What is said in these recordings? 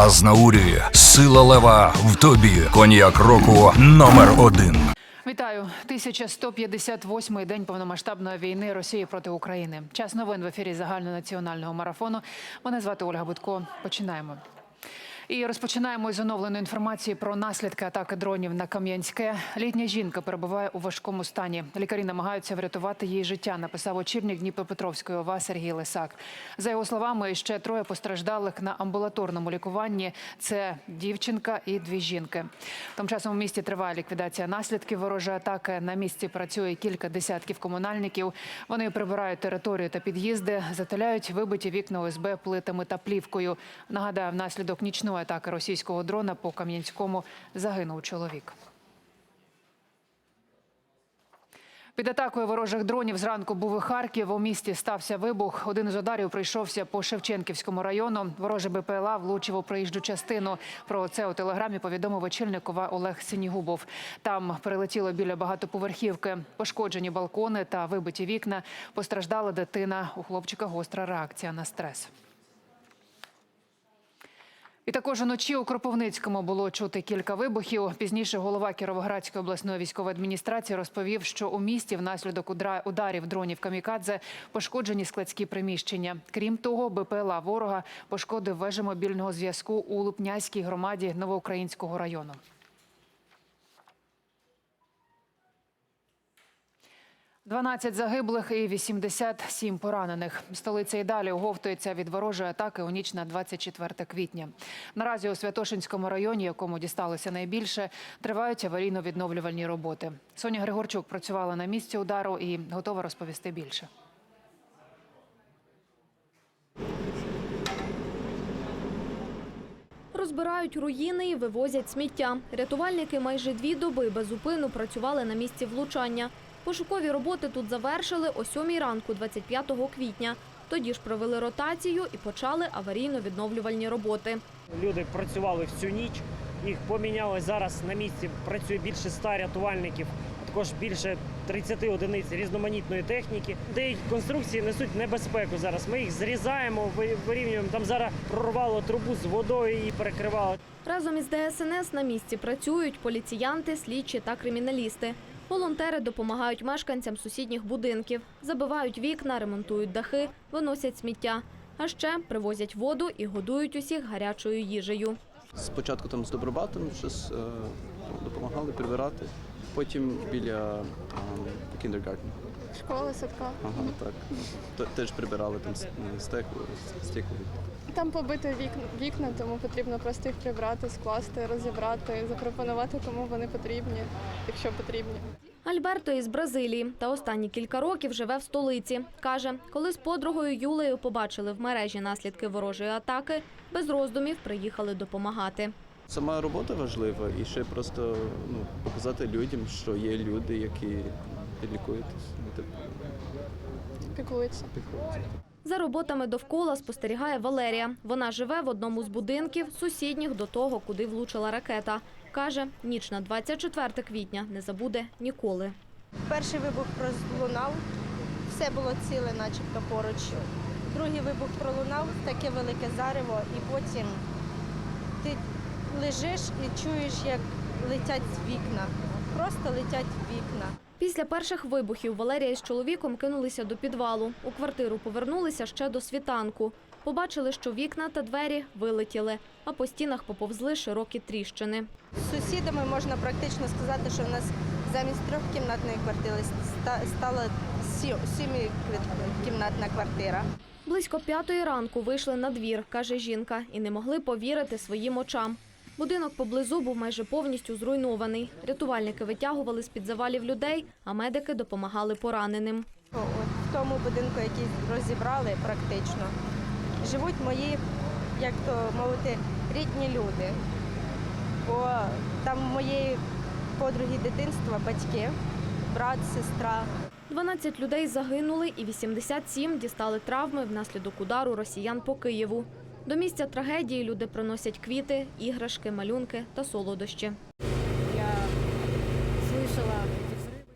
Азнаурі, сила лева в тобі. Коньяк року номер один. Вітаю 1158-й день повномасштабної війни Росії проти України. Час новин в ефірі загальнонаціонального марафону. Мене звати Ольга Будко. Починаємо. І розпочинаємо із оновленої інформації про наслідки атаки дронів на Кам'янське. Літня жінка перебуває у важкому стані. Лікарі намагаються врятувати її життя. Написав очільник Дніпропетровської ОВА Сергій Лисак. За його словами, ще троє постраждалих на амбулаторному лікуванні. Це дівчинка і дві жінки. Тим часом у місті триває ліквідація наслідків ворожої атаки. На місці працює кілька десятків комунальників. Вони прибирають територію та під'їзди, затиляють вибиті вікна ОСБ плитами та плівкою. Нагадаю, внаслідок нічної атаки російського дрона по Кам'янському загинув чоловік. Під атакою ворожих дронів зранку був і Харків. У місті стався вибух. Один із ударів прийшовся по Шевченківському району. Ворожий БПЛА влучив у проїжджу частину. Про це у телеграмі повідомив очільник ОВА Олег Синігубов. Там прилетіло біля багатоповерхівки. Пошкоджені балкони та вибиті вікна. Постраждала дитина. У хлопчика гостра реакція на стрес. І також уночі у Кропивницькому було чути кілька вибухів. Пізніше голова Кіровоградської обласної військової адміністрації розповів, що у місті внаслідок ударів дронів камікадзе пошкоджені складські приміщення. Крім того, БПЛА ворога пошкодив вежі мобільного зв'язку у Лупняській громаді Новоукраїнського району. Дванадцять загиблих і 87 поранених. Столиця і далі оговтується від ворожої атаки у ніч на 24 квітня. Наразі у Святошинському районі, якому дісталося найбільше, тривають аварійно-відновлювальні роботи. Соня Григорчук працювала на місці удару і готова розповісти більше. Розбирають руїни і вивозять сміття. Рятувальники майже дві доби без працювали на місці влучання. Пошукові роботи тут завершили о 7 ранку 25 квітня. Тоді ж провели ротацію і почали аварійно-відновлювальні роботи. Люди працювали всю ніч, їх поміняли зараз на місці. Працює більше ста рятувальників, також більше 30 одиниць різноманітної техніки. Деякі конструкції несуть небезпеку зараз. Ми їх зрізаємо, вирівнюємо. Там зараз прорвало трубу з водою і перекривало. Разом із ДСНС на місці працюють поліціянти, слідчі та криміналісти. Волонтери допомагають мешканцям сусідніх будинків, забивають вікна, ремонтують дахи, виносять сміття. А ще привозять воду і годують усіх гарячою їжею. Спочатку там з Добробатом щось е, допомагали прибирати, потім біля е, кіндергартен. Школа, садка. Ага, так. Т- Теж прибирали там с- е, стекло, стекло. Там побито вікна, тому потрібно просто їх прибрати, скласти, розібрати, запропонувати, кому вони потрібні, якщо потрібні. Альберто із Бразилії та останні кілька років живе в столиці. Каже, коли з подругою Юлею побачили в мережі наслідки ворожої атаки, без роздумів приїхали допомагати. Сама робота важлива і ще просто ну, показати людям, що є люди, які лікують. Ну, типу, Піклуються. піклуються. За роботами довкола спостерігає Валерія. Вона живе в одному з будинків, сусідніх до того, куди влучила ракета. Каже, ніч на 24 квітня не забуде ніколи. Перший вибух пролунав, все було ціле, начебто поруч. Другий вибух пролунав, таке велике зарево, і потім ти лежиш і чуєш, як летять з вікна. Просто летять вікна. Після перших вибухів Валерія з чоловіком кинулися до підвалу. У квартиру повернулися ще до світанку. Побачили, що вікна та двері вилетіли, а по стінах поповзли широкі тріщини. З сусідами можна практично сказати, що в нас замість трьохкімнатної квартири стала сі- сімикімнатна квартира. Близько п'ятої ранку вийшли на двір, каже жінка, і не могли повірити своїм очам. Будинок поблизу був майже повністю зруйнований. Рятувальники витягували з-під завалів людей, а медики допомагали пораненим. От в тому будинку, який розібрали практично, живуть мої, як то мовити, рідні люди. Бо там моєї подруги дитинства, батьки, брат, сестра. 12 людей загинули і 87 дістали травми внаслідок удару росіян по Києву. До місця трагедії люди приносять квіти, іграшки, малюнки та солодощі.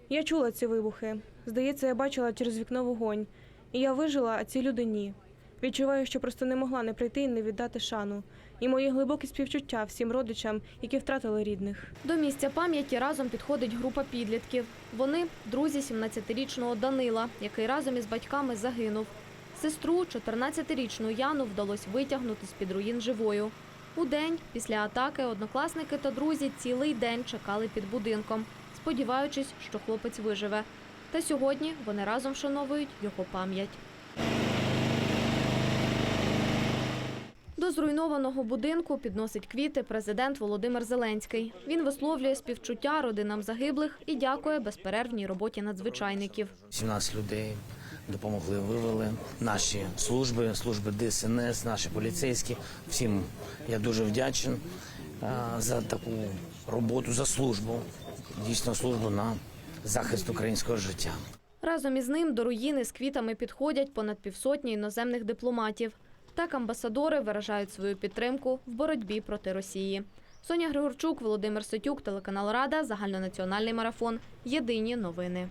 Я чула ці вибухи. Здається, я бачила через вікно вогонь. І я вижила, а ці люди ні. Відчуваю, що просто не могла не прийти і не віддати шану. і мої глибокі співчуття всім родичам, які втратили рідних. До місця пам'яті разом підходить група підлітків. Вони друзі 17-річного Данила, який разом із батьками загинув. Сестру, 14-річну Яну, вдалося витягнути з-під руїн живою. У день після атаки однокласники та друзі цілий день чекали під будинком, сподіваючись, що хлопець виживе. Та сьогодні вони разом вшановують його пам'ять. До зруйнованого будинку підносить квіти президент Володимир Зеленський. Він висловлює співчуття родинам загиблих і дякує безперервній роботі надзвичайників. 17 людей допомогли, вивели наші служби, служби ДСНС, наші поліцейські. Всім я дуже вдячен за таку роботу, за службу, дійсно службу на захист українського життя. Разом із ним до руїни з квітами підходять понад півсотні іноземних дипломатів. Так амбасадори виражають свою підтримку в боротьбі проти Росії. Соня Григорчук, Володимир Сотюк, телеканал Рада, загальнонаціональний марафон. Єдині новини.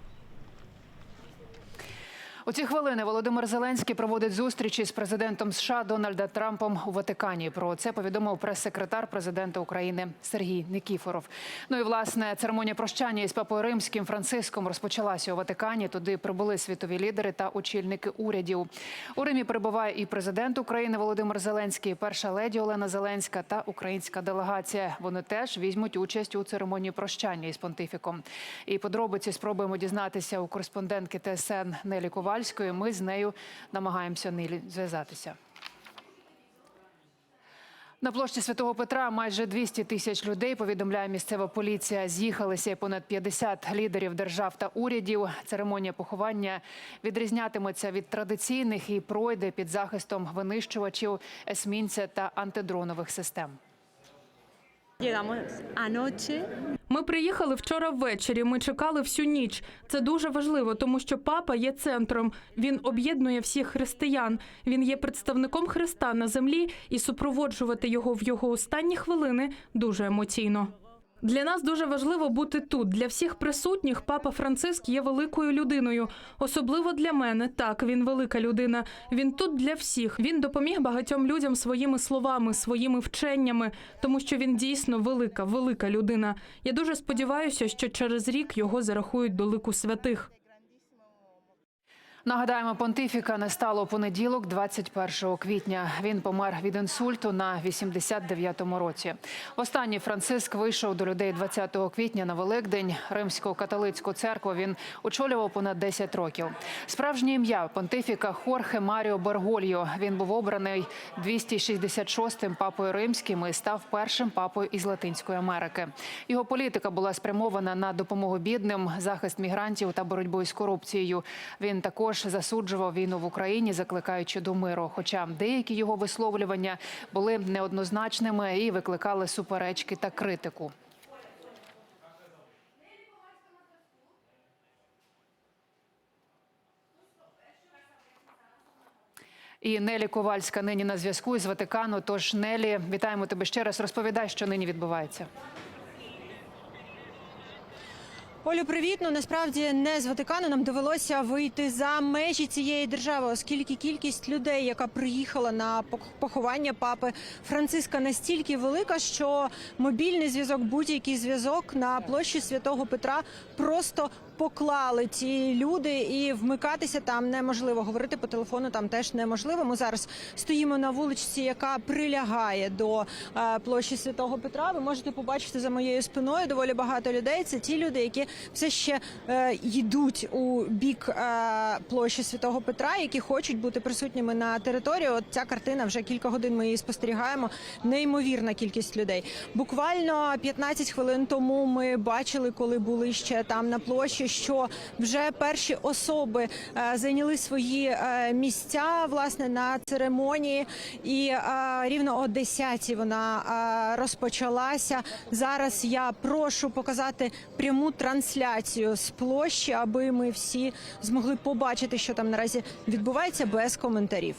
У ці хвилини Володимир Зеленський проводить зустрічі з президентом США Дональда Трампом у Ватикані. Про це повідомив прес-секретар президента України Сергій Никіфоров. Ну і власне церемонія прощання із папою римським Франциском розпочалася у Ватикані. Туди прибули світові лідери та очільники урядів. У Римі перебуває і президент України Володимир Зеленський, перша леді Олена Зеленська та українська делегація. Вони теж візьмуть участь у церемонії прощання із понтифіком. І подробиці спробуємо дізнатися у кореспондентки ТСН Нелі Ковальської. Ми з нею намагаємося Нелі зв'язатися. На площі Святого Петра майже 200 тисяч людей, повідомляє місцева поліція. З'їхалися понад 50 лідерів держав та урядів. Церемонія поховання відрізнятиметься від традиційних і пройде під захистом винищувачів, есмінця та антидронових систем. Llegamos anoche Ми приїхали вчора ввечері. Ми чекали всю ніч. Це дуже важливо, тому що папа є центром. Він об'єднує всіх християн. Він є представником Христа на землі, і супроводжувати його в його останні хвилини дуже емоційно. Для нас дуже важливо бути тут. Для всіх присутніх папа Франциск є великою людиною. Особливо для мене. Так, він велика людина. Він тут для всіх. Він допоміг багатьом людям своїми словами, своїми вченнями, тому що він дійсно велика, велика людина. Я дуже сподіваюся, що через рік його зарахують до лику святих. Нагадаємо, понтифіка не стало понеділок, 21 квітня. Він помер від інсульту на 89-му році. Останній Франциск вийшов до людей 20 квітня на Великдень. Римську католицьку церкву він очолював понад 10 років. Справжнє ім'я понтифіка Хорхе Маріо Бергольо. Він був обраний 266-м папою римським і став першим папою із Латинської Америки. Його політика була спрямована на допомогу бідним, захист мігрантів та боротьбу із корупцією. Він також засуджував війну в Україні, закликаючи до миру. Хоча деякі його висловлювання були неоднозначними і викликали суперечки та критику. І Нелі Ковальська нині на зв'язку із Ватикану. Тож Нелі, вітаємо тебе ще раз. Розповідай, що нині відбувається. Олю, привіт. Ну насправді не з Ватикану нам довелося вийти за межі цієї держави, оскільки кількість людей, яка приїхала на поховання папи Франциска, настільки велика, що мобільний зв'язок, будь-який зв'язок на площі Святого Петра просто поклали ці люди, і вмикатися там неможливо. Говорити по телефону там теж неможливо. Ми зараз стоїмо на вуличці, яка прилягає до е, площі Святого Петра. Ви можете побачити за моєю спиною доволі багато людей. Це ті люди, які все ще е, йдуть у бік е, площі Святого Петра, які хочуть бути присутніми на території. От ця картина вже кілька годин ми її спостерігаємо. Неймовірна кількість людей. Буквально 15 хвилин тому ми бачили, коли були ще там на площі, що вже перші особи е, зайняли свої е, місця власне на церемонії, і е, рівно о 10 вона розпочалася. Зараз я прошу показати пряму трансляцію з площі, аби ми всі змогли побачити, що там наразі відбувається без коментарів.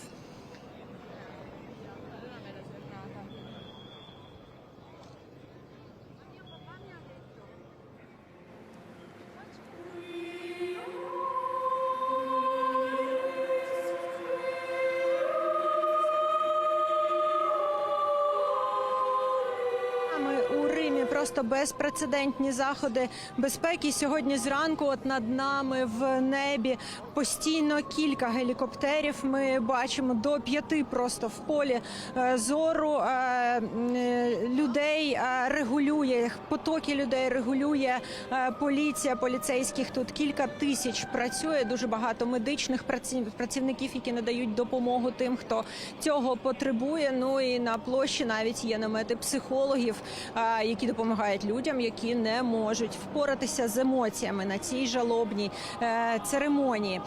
Просто безпрецедентні заходи безпеки. Сьогодні зранку, от над нами в небі постійно кілька гелікоптерів. Ми бачимо до п'яти просто в полі е, зору е, людей е, регулює потоки людей. Регулює поліція поліцейських. Тут кілька тисяч працює. Дуже багато медичних праці- працівників, які надають допомогу тим, хто цього потребує. Ну і на площі навіть є намети психологів, які допомагають людям, які не можуть впоратися з емоціями на цій жалобній е, церемонії.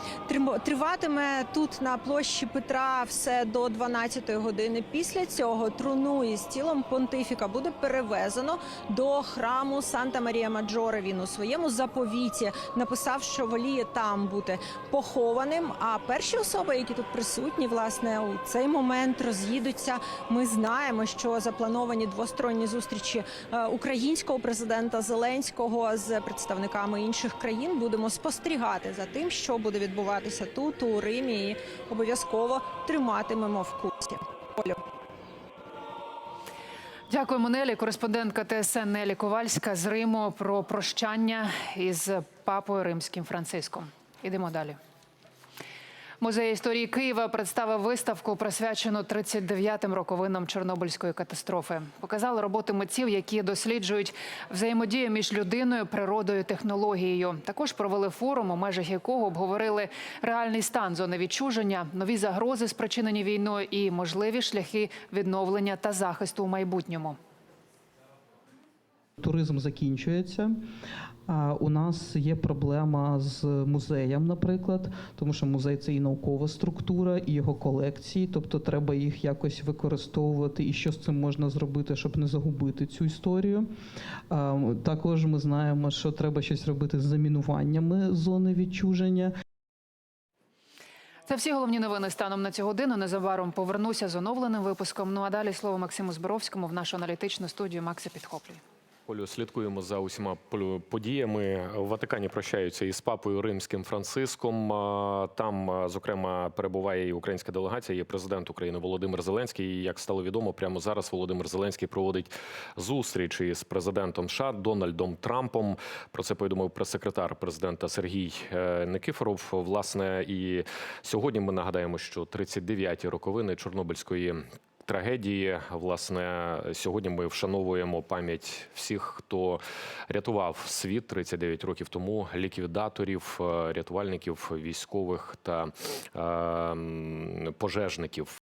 Триватиме тут на площі Петра все до 12 години. Після цього труну із тілом понтифіка буде перевезено до храму Санта Марія Маджоре. Він у своєму заповіті написав, що воліє там бути похованим. А перші особи, які тут присутні, власне, у цей момент роз'їдуться. Ми знаємо, що заплановані двосторонні зустрічі е, українського президента Зеленського з представниками інших країн. Будемо спостерігати за тим, що буде відбуватися тут у Римі, і обов'язково триматимемо в курсі. Олю. Дякуємо, Нелі. Кореспондентка ТСН Нелі Ковальська з Риму про прощання із папою римським Франциском. Ідемо далі. Музей історії Києва представив виставку, присвячену 39-м роковинам Чорнобильської катастрофи. Показали роботи митців, які досліджують взаємодію між людиною, природою, технологією. Також провели форум, у межах якого обговорили реальний стан зони відчуження, нові загрози, спричинені війною, і можливі шляхи відновлення та захисту у майбутньому. Туризм закінчується. У нас є проблема з музеєм, наприклад, тому що музей це і наукова структура, і його колекції, тобто треба їх якось використовувати, і що з цим можна зробити, щоб не загубити цю історію. Також ми знаємо, що треба щось робити з замінуваннями зони відчуження. Це всі головні новини станом на цю годину. Незабаром повернуся з оновленим випуском. Ну а далі слово Максиму Зборовському в нашу аналітичну студію Макса підхоплює. Олю, слідкуємо за усіма подіями. В Ватикані прощаються із папою римським Франциском. Там, зокрема, перебуває і українська делегація. Є президент України Володимир Зеленський. І, як стало відомо, прямо зараз Володимир Зеленський проводить зустріч із президентом США Дональдом Трампом. Про це повідомив прес-секретар президента Сергій е, Никифоров. Власне, і сьогодні ми нагадаємо, що 39-ті роковини Чорнобильської трагедії. Власне, сьогодні ми вшановуємо пам'ять всіх, хто рятував світ 39 років тому, ліквідаторів, е, рятувальників, військових та е, пожежників.